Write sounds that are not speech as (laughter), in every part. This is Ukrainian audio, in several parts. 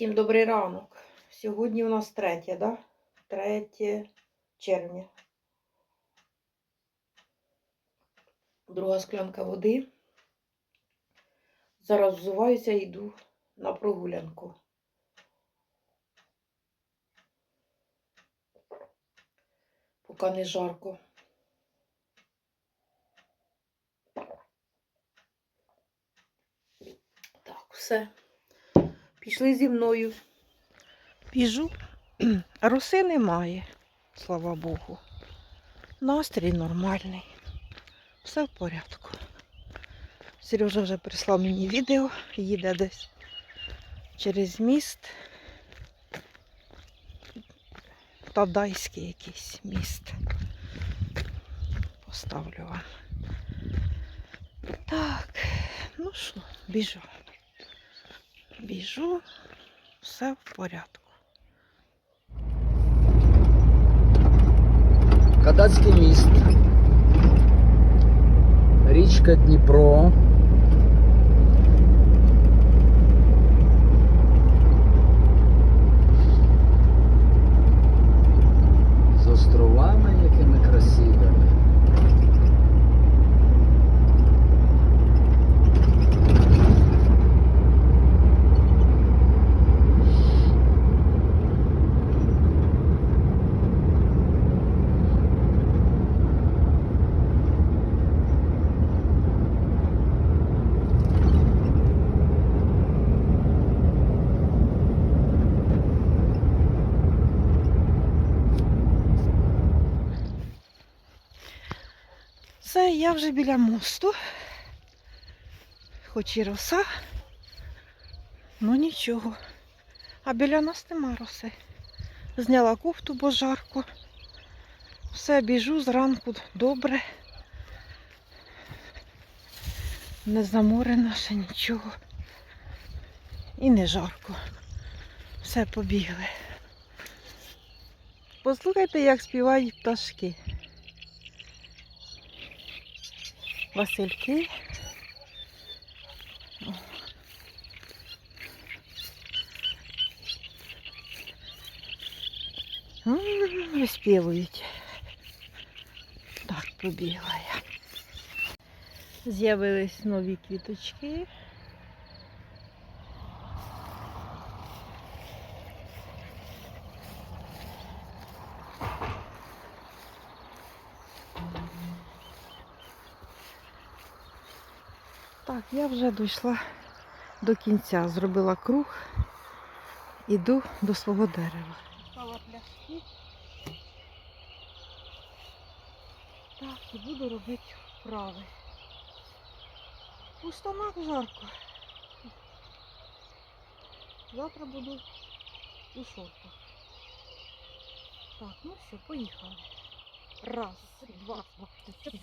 Всім добрий ранок. Сьогодні у нас третє, да? 3 червня. Друга склянка води. Зараз взуваюся і йду на прогулянку. Поки не жарко. Так, все. Пішли зі мною. Біжу. (clears throat) Роси немає, слава Богу. Настрій нормальний. Все в порядку. Сережа вже прислав мені відео, їде десь через міст. Тадайський якийсь міст. Поставлю вам. Так, ну що, біжу. Біжу, все в порядку. Кадацький міст. Річка Дніпро. Я вже біля мосту. Хоч і роса, ну нічого. А біля нас нема роси. Зняла кофту, бо жарко. Все, біжу зранку добре. Не заморена ще нічого. І не жарко. Все побігли. Послухайте, як співають пташки. Васильки. Виспівують. Так, побігла я. З'явились нові квіточки. Я вже дійшла до кінця, зробила круг, іду до свого дерева. Пляшки. Так, і буду робити вправи. У штанах жарко. Завтра буду у шортах. Так, ну все, поїхали. Раз, два, три.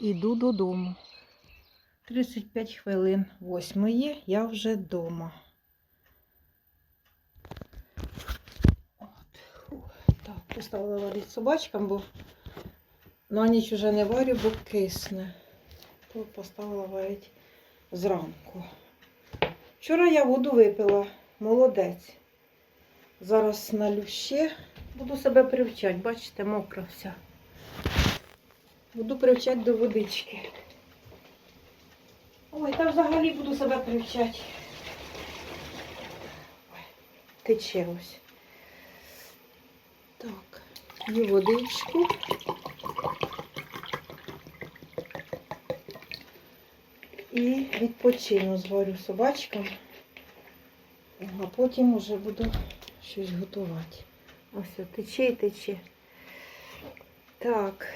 Йду додому. 35 хвилин восьмої я вже вдома. Так, поставила варити собачкам, бо на ніч вже не варю, бо кисне. То поставила варити зранку. Вчора я воду випила, молодець. Зараз налю ще. Буду себе привчати, бачите, мокра вся. Буду привчати до водички. Ой, та взагалі буду себе привчати. Тече ось. Так, п'ю водичку. І відпочину зварю собачкам. А потім уже буду щось готувати. Ось тече і тече. Так.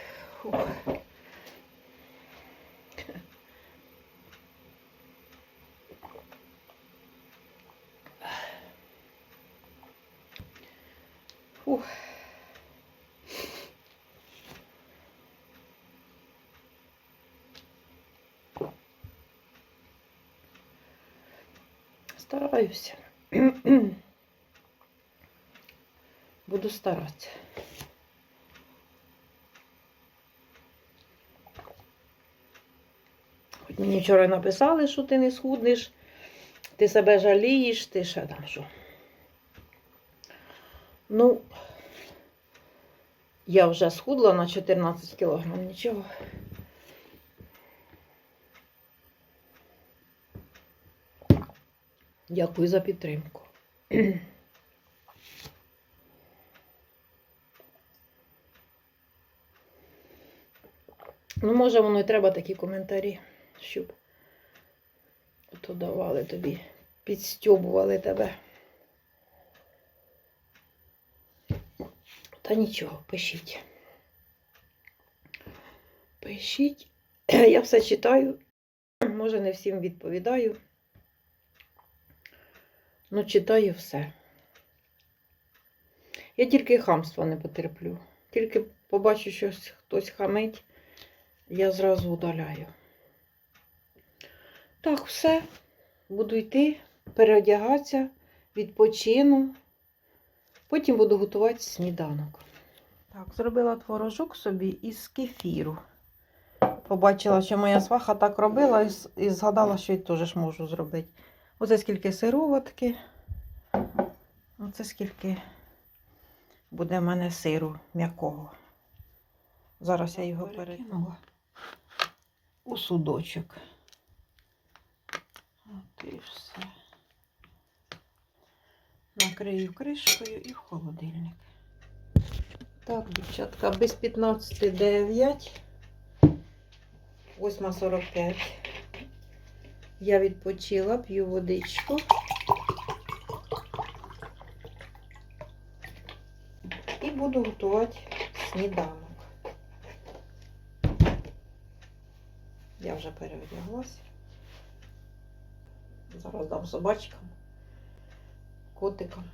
Стараюся. (clears throat) Буду старатися. Мені вчора написали, що ти не схуднеш, ти себе жалієш, ти ще там що. Ну, я вже схудла на 14 кілограм, нічого. Дякую за підтримку. Ну, може, воно і треба такі коментарі, щоб то давали тобі, підстьобували тебе. Та нічого, пишіть. Пишіть. (clears throat) Я все читаю. Може, не всім відповідаю. Ну, читаю все. Я тільки хамства не потерплю. Тільки побачу, що хтось хамить, я зразу удаляю. Так, все. Буду йти, переодягатися, відпочину. Потім буду готувати сніданок. Так, зробила творожок собі із кефіру. Побачила, що моя сваха так робила, і згадала, що я теж можу зробити. Оце скільки сироватки. Оце скільки буде в мене сиру м'якого. Зараз я його перекинула у судочок. І все. Накрию кришкою і в холодильник. Так, дівчатка, без 15.09. 8.45. Я відпочила, п'ю водичку. І буду готувати сніданок. Я вже переодяглася. Зараз дам собачкам, котикам.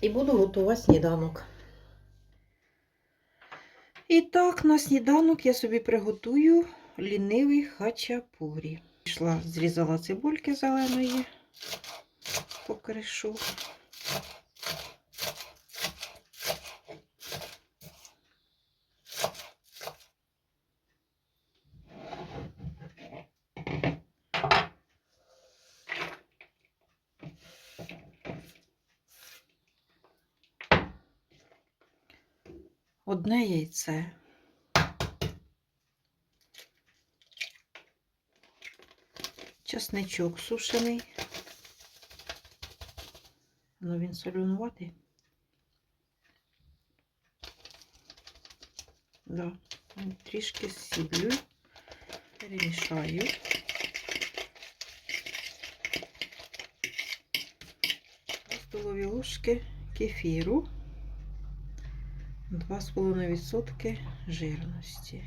І буду готувати сніданок. І так, на сніданок я собі приготую лінивий хачапурі. Пішла, зрізала цибульки зеленої, покришу. Одне яйце. Часничок сушений. Ну, він солюнуватий. Да. Трішки сіблю. Перемішаю. Столові ложки кефіру. 2,5% жирності.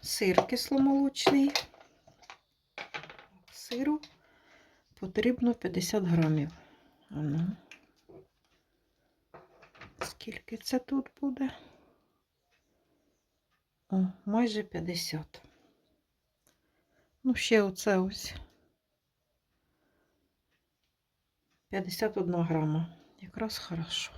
Сир кисломолочний. Сиру потрібно 50 грамів. Ану. Скільки це тут буде? О, майже 50. Ну, ще оце ось. 51 грама. Якраз хорошо.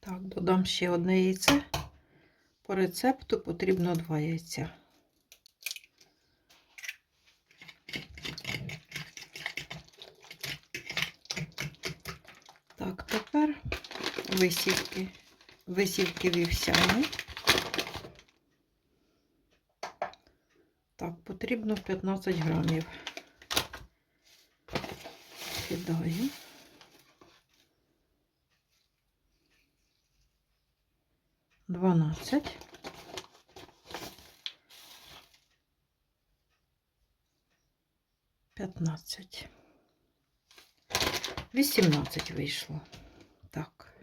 Так, додам ще одне яйце. По рецепту потрібно два яйця. Так, тепер висівки, висівки вівсяні. Так, потрібно 15 грамів. Кидаю. 18 вийшло. Так.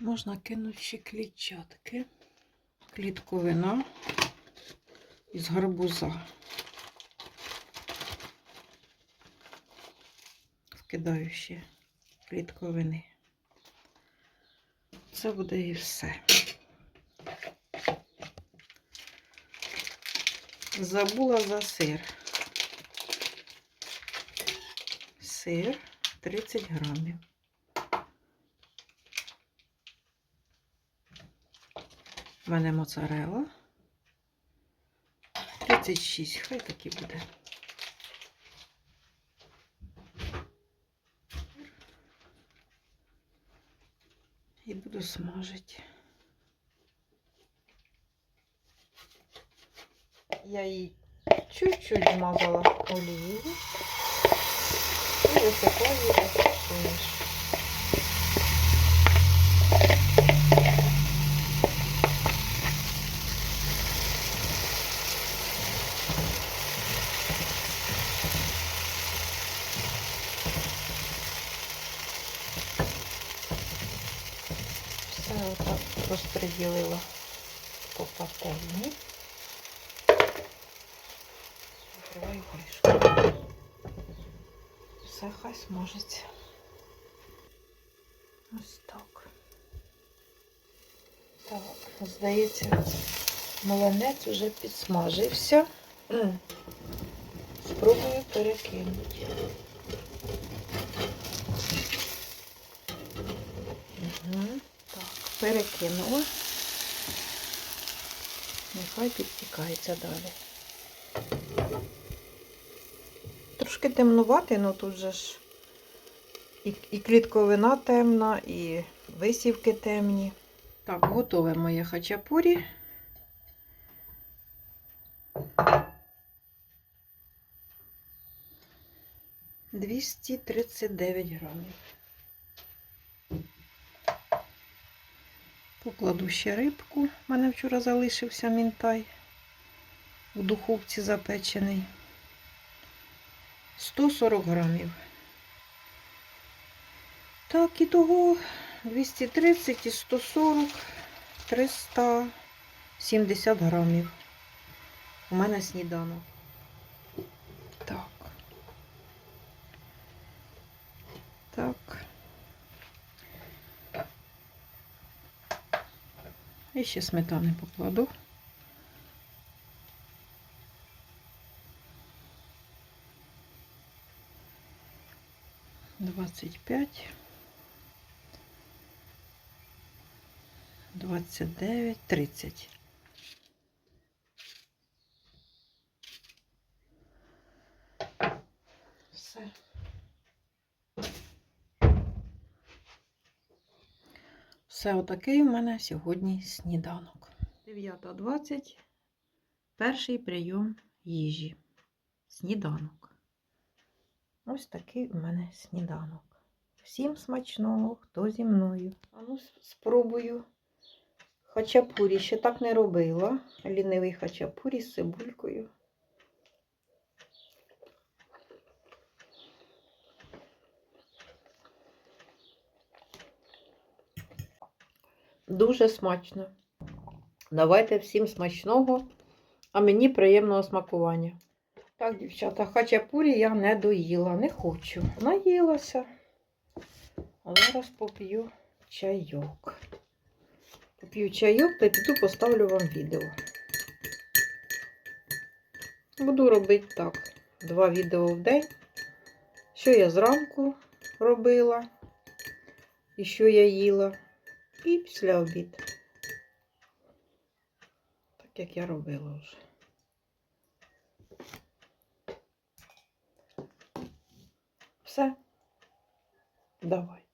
Можна кинути ще клітчатки, клітковина із гарбуза. Вкидаю ще клітковини. Це буде і все. Забула за сир. Сир 30 грамів. У мене моцарела. 36, хай так буде. І буду смажити. Я її чуть-чуть змазала олією і висипаю її суміш. Все отак розподілила по пательні. Закриваю кришку. Все хай смажиться. Ось так. Так, здається, млинець вже підсмажився. Спробую перекинути. Угу. Так, перекинула. Нехай підтікається далі. Трошки темнувати, але тут же ж і, і клітковина темна, і висівки темні. Так, готове моє хачапурі. Двісті тридцять дев'ять грамів. Покладу ще рибку. У мене вчора залишився мінтай у духовці запечений. 140 грамів. Так, і того 230 і 140, 370 грамів. У мене сніданок. Так. Так. І ще сметани покладу. Двадцять п'ять. Двадцять дев'ять, тридцять. Все. Все отакий у мене сьогодні сніданок. 9.20. перший прийом їжі. Сніданок. Ось такий у мене сніданок. Всім смачного, хто зі мною. А спробую. Хачапурі ще так не робила. Лінивий хачапурі з цибулькою. Дуже смачно. Давайте всім смачного, а мені приємного смакування. Так, дівчата, хачапурі я не доїла, не хочу. Наїлася. А зараз поп'ю чайок. Поп'ю чайок та піду поставлю вам відео. Буду робити так. Два відео в день. Що я зранку робила, і що я їла, і після обід. Так як я робила вже. Все. Давай.